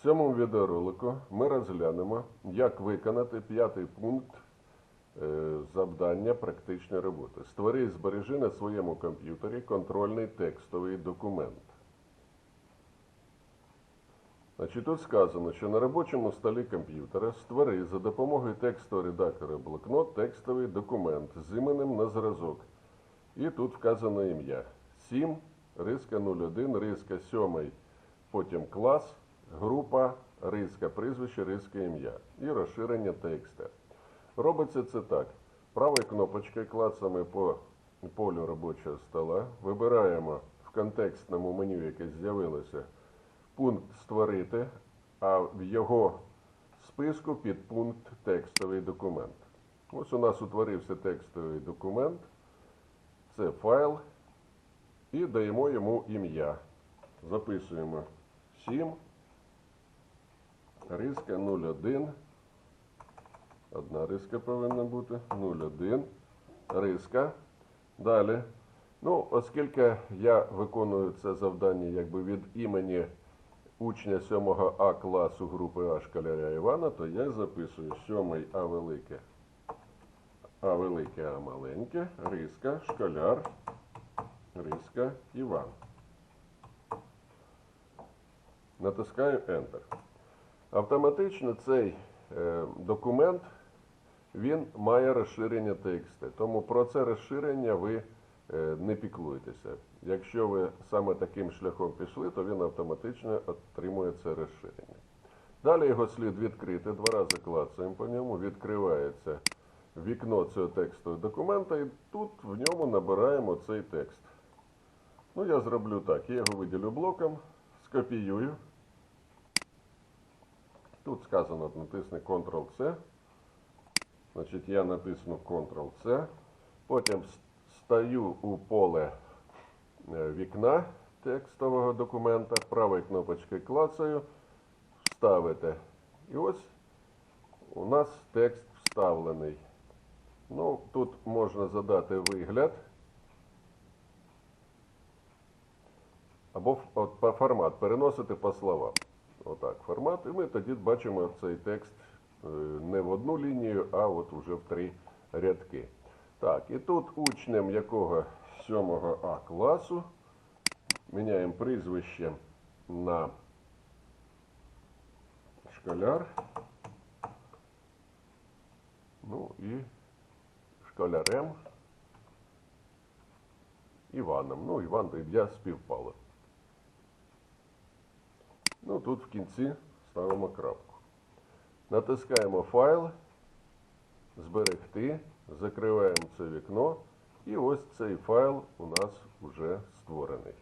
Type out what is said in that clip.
В цьому відеоролику ми розглянемо, як виконати п'ятий пункт е, завдання практичної роботи. Створи і збережи на своєму комп'ютері контрольний текстовий документ. Значить, тут сказано, що на робочому столі комп'ютера створи за допомогою текстового редактора блокнот текстовий документ з іменем на зразок. І тут вказано ім'я. 7, риска 01, риска 7, потім клас, група, риска прізвище, риска ім'я і розширення текста. Робиться це так. Правою кнопочкою клацаємо по полю робочого стола, вибираємо в контекстному меню, яке з'явилося, пункт Створити, а в його списку підпункт Текстовий документ. Ось у нас утворився текстовий документ. Це файл. І даємо йому ім'я. Записуємо 7, риска 01. Одна риска повинна бути. 01. Риска. Далі. Ну, оскільки я виконую це завдання якби від імені учня 7 А класу групи А школяря Івана, то я записую 7 А велике. А велике, А маленьке, риска, школяр, риска, Іван. Натискаю Enter. Автоматично цей е, документ він має розширення тексту. Тому про це розширення ви е, не піклуєтеся. Якщо ви саме таким шляхом пішли, то він автоматично отримує це розширення. Далі його слід відкрити, два рази клацаємо по ньому, відкривається вікно цього текстового документа, і тут в ньому набираємо цей текст. Ну, я зроблю так. Я його виділю блоком, скопіюю. Тут сказано натисни Ctrl-C. Значить, я натисну Ctrl-C. Потім стаю у поле е, вікна текстового документа, правою кнопочкою клацаю, вставити. І ось у нас текст вставлений. Ну, тут можна задати вигляд. Або формат переносити по словам. Отак, формат. І ми тоді бачимо цей текст е, не в одну лінію, а от уже в три рядки. Так, і тут учнем якого 7 А класу міняємо прізвище на школяр. Ну і школярем Іваном. Ну, Іван та ім'я. Ну, тут в кінці ставимо крапку. Натискаємо файл, зберегти, закриваємо це вікно. І ось цей файл у нас вже створений.